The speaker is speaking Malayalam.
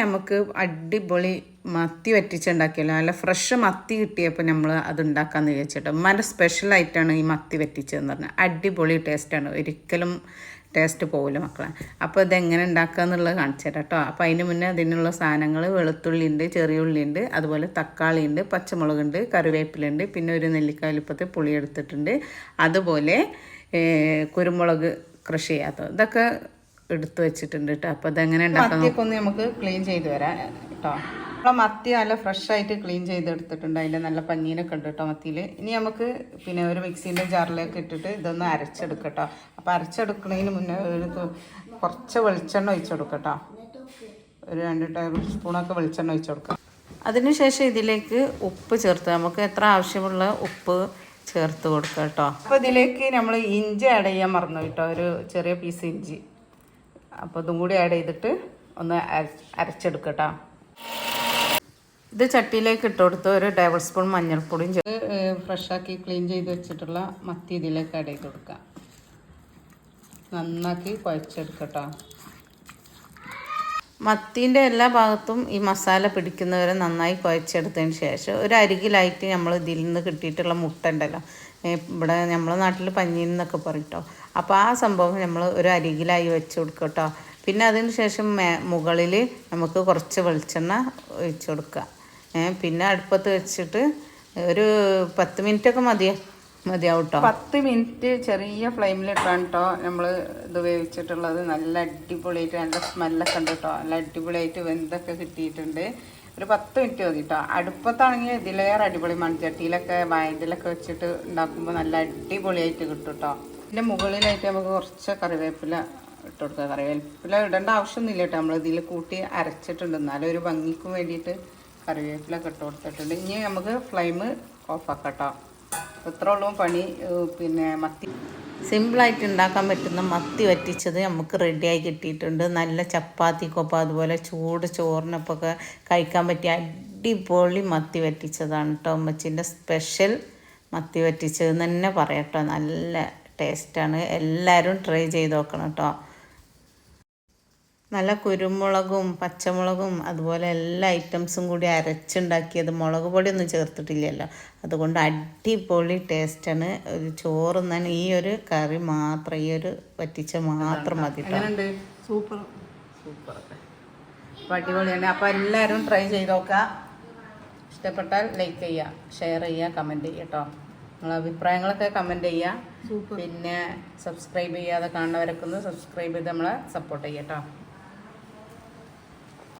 നമുക്ക് അടിപൊളി മത്തി വറ്റിച്ചുണ്ടാക്കിയല്ലോ. നല്ല ഫ്രഷ് മത്തി കിട്ടിയപ്പോൾ നമ്മൾ അത് ഉണ്ടാക്കാമെന്ന് വിചാരിച്ചിട്ട് ഉമ്മാന്റെ സ്പെഷ്യലായിട്ടാണ് ഈ മത്തി വറ്റിച്ചതെന്ന് പറഞ്ഞാൽ അടിപൊളി ടേസ്റ്റാണ് ഒരിക്കലും ടേസ്റ്റ് പോകില്ല മക്കളെ. അപ്പോൾ ഇതെങ്ങനെ ഉണ്ടാക്കുക എന്നുള്ളത് കാണിച്ചു തരാം കേട്ടോ അപ്പോൾ അതിന് മുന്നേ അതിനുള്ള സാധനങ്ങൾ വെളുത്തുള്ളി ഉണ്ട് ചെറിയ ഉള്ളി ഉണ്ട് അതുപോലെ തക്കാളി ഉണ്ട് പച്ചമുളക് പച്ചമുളകുണ്ട് കറിവേപ്പിലുണ്ട് പിന്നെ ഒരു നെല്ലിക്ക വലുപ്പത്തിൽ പുളി എടുത്തിട്ടുണ്ട്. അതുപോലെ കുരുമുളക് കൃഷി ചെയ്യാത്തത്. ഇതൊക്കെ എടുത്ത് വെച്ചിട്ടുണ്ട് കേട്ടോ അപ്പോൾ അതെങ്ങനെ ഉണ്ടാക്കാം ഒന്ന് നമുക്ക് ക്ലീൻ ചെയ്ത് വരാം കേട്ടോ അപ്പോൾ മത്തി നല്ല ഫ്രഷ് ആയിട്ട് ക്ലീൻ ചെയ്തെടുത്തിട്ടുണ്ട്. അതിന്റെ നല്ല പഞ്ഞീനൊക്കെ ഉണ്ട് കേട്ടോ മത്തിയിൽ ഇനി നമുക്ക് പിന്നെ ഒരു മിക്സീന്റെ ജാറിലേക്ക് ഇട്ടിട്ട് ഇതൊന്ന് അരച്ചെടുക്കാം കേട്ടോ അപ്പോൾ അരച്ചെടുക്കുന്നതിന് മുന്നേ ഒരു കുറച്ച് വെളിച്ചെണ്ണ ഒഴിച്ചു കൊടുക്കാം കേട്ടോ ഒരു രണ്ട് ടേബിൾ സ്പൂണൊക്കെ വെളിച്ചെണ്ണ ഒഴിച്ചു കൊടുക്കാം. അതിനുശേഷം ഇതിലേക്ക് ഉപ്പ് ചേർത്ത് നമുക്ക് എത്ര ആവശ്യമുള്ള ഉപ്പ് ചേർത്ത് കൊടുക്കാം കേട്ടോ അപ്പോൾ ഇതിലേക്ക് നമ്മൾ ഇഞ്ചി ആഡ് ചെയ്യാൻ മറന്നു കേട്ടോ ഒരു ചെറിയ പീസ് ഇഞ്ചി. അപ്പോൾ ഇതും കൂടി ആഡ് ചെയ്തിട്ട് ഒന്ന് അര- അരച്ചെടുക്കുക ഇത് ചട്ടിയിലേക്ക് ഇട്ട് കൊടുത്ത് ഒരു ടേബിൾ സ്പൂൺ മഞ്ഞൾപ്പൊടിയും ചേർത്ത് ഫ്രഷാക്കി ക്ലീൻ ചെയ്ത് വെച്ചിട്ടുള്ള മത്തി ഇതിലേക്ക് ആഡ് ചെയ്ത് കൊടുക്കാം. നന്നാക്കി കുഴച്ചെടുക്കട്ടോ. മത്തീന്റെ എല്ലാ ഭാഗത്തും ഈ മസാല പിടിക്കുന്നവരെ നന്നായി കുഴച്ചെടുത്തതിന് ശേഷം ഒരു അരികിലായിട്ട് നമ്മൾ ഇതിൽ നിന്ന് കിട്ടിയിട്ടുള്ള മുട്ട ഉണ്ടല്ലോ. ഇവിടെ നമ്മളെ നാട്ടിൽ പഞ്ഞീൻ എന്നൊക്കെ പറയട്ടോ അപ്പോൾ ആ സംഭവം നമ്മൾ ഒരു അരികിലായി വെച്ച് കൊടുക്കുക കേട്ടോ പിന്നെ അതിന് ശേഷം മേ മുകളിൽ നമുക്ക് കുറച്ച് വെളിച്ചെണ്ണ ഒഴിച്ച് കൊടുക്കുക. പിന്നെ അടുപ്പത്ത് വെച്ചിട്ട് ഒരു പത്ത് മിനിറ്റൊക്കെ മതിയോ. മതിയാവും കേട്ടോ പത്ത് മിനിറ്റ് ചെറിയ ഫ്ലെയിമിലിട്ടാണ് കേട്ടോ നമ്മൾ ഇത് വേവിച്ചിട്ടുള്ളത്. നല്ല അടിപൊളിയായിട്ട് നല്ല സ്മെല്ലൊക്കെ ഉണ്ട് കേട്ടോ നല്ല അടിപൊളിയായിട്ട് വെന്തൊക്കെ കിട്ടിയിട്ടുണ്ട്. ഒരു പത്ത് മിനിറ്റ് മതി കേട്ടോ അടുപ്പത്താണെങ്കിൽ ഇതിലേറെ അടിപൊളി മൺചട്ടിയിലൊക്കെ ഇതിലൊക്കെ വെച്ചിട്ട് ഉണ്ടാക്കുമ്പോൾ നല്ല അടിപൊളിയായിട്ട് കിട്ടും കേട്ടോ ഇതിന്റെ മുകളിലായിട്ട് നമുക്ക് കുറച്ച് കറിവേപ്പില ഇട്ട് കൊടുക്കുക കറിവേപ്പില ഇടേണ്ട ആവശ്യമൊന്നുമില്ല കേട്ടോ. നമ്മൾ ഇതിൽ കൂട്ടി അരച്ചിട്ടുണ്ട്. എന്നാലും ഒരു ഭംഗിക്കും വേണ്ടിയിട്ട് കറിവേപ്പില ഇട്ട് കൊടുത്തിട്ടുണ്ട്. ഇനി നമുക്ക് ഫ്ലെയിം ഓഫാക്കാം കേട്ടോ. ഇത്ര ഉള്ളൂ പണി പിന്നെ മത്തി. സിമ്പിളായിട്ട് ഉണ്ടാക്കാൻ പറ്റുന്ന മത്തി വറ്റിച്ചത് നമുക്ക് റെഡിയായി കിട്ടിയിട്ടുണ്ട്. നല്ല ചപ്പാത്തിക്കൊപ്പം അതുപോലെ ചൂട് ചോറിനൊപ്പം ഒക്കെ കഴിക്കാൻ പറ്റിയ അടിപൊളി മത്തി വറ്റിച്ചതാണ് കേട്ടോ അമ്മച്ചിന്റെ സ്പെഷ്യൽ മത്തി വറ്റിച്ചത് തന്നെ പറയാം കേട്ടോ നല്ല ടേസ്റ്റാണ് എല്ലാവരും ട്രൈ ചെയ്ത് നോക്കണം കേട്ടോ നല്ല കുരുമുളകും പച്ചമുളകും അതുപോലെ എല്ലാ ഐറ്റംസും കൂടി അരച്ചുണ്ടാക്കിയത് മുളക് പൊടിയൊന്നും ചേർത്തിട്ടില്ലല്ലോ. അതുകൊണ്ട് അടിപൊളി ടേസ്റ്റാണ് ഒരു ചോറ് തന്നെ ഈ ഒരു കറി മാത്രം ഈ ഒരു പറ്റിച്ച മാത്രം മതി സൂപ്പർ സൂപ്പർ. അപ്പോൾ അടിപൊളിയാണ്. അപ്പോൾ എല്ലാവരും ട്രൈ ചെയ്ത് നോക്കുക ഇഷ്ടപ്പെട്ടാൽ ലൈക്ക് ചെയ്യുക ഷെയർ ചെയ്യുക കമന്റ് ചെയ്യുക കേട്ടോ നിങ്ങളെ അഭിപ്രായങ്ങളൊക്കെ കമന്റ് ചെയ്യുക പിന്നെ സബ്സ്ക്രൈബ് ചെയ്യാതെ കാണുന്നവരൊക്കെ ഒന്ന് സബ്സ്ക്രൈബ് ചെയ്ത് നമ്മളെ സപ്പോർട്ട് ചെയ്യുക കേട്ടോ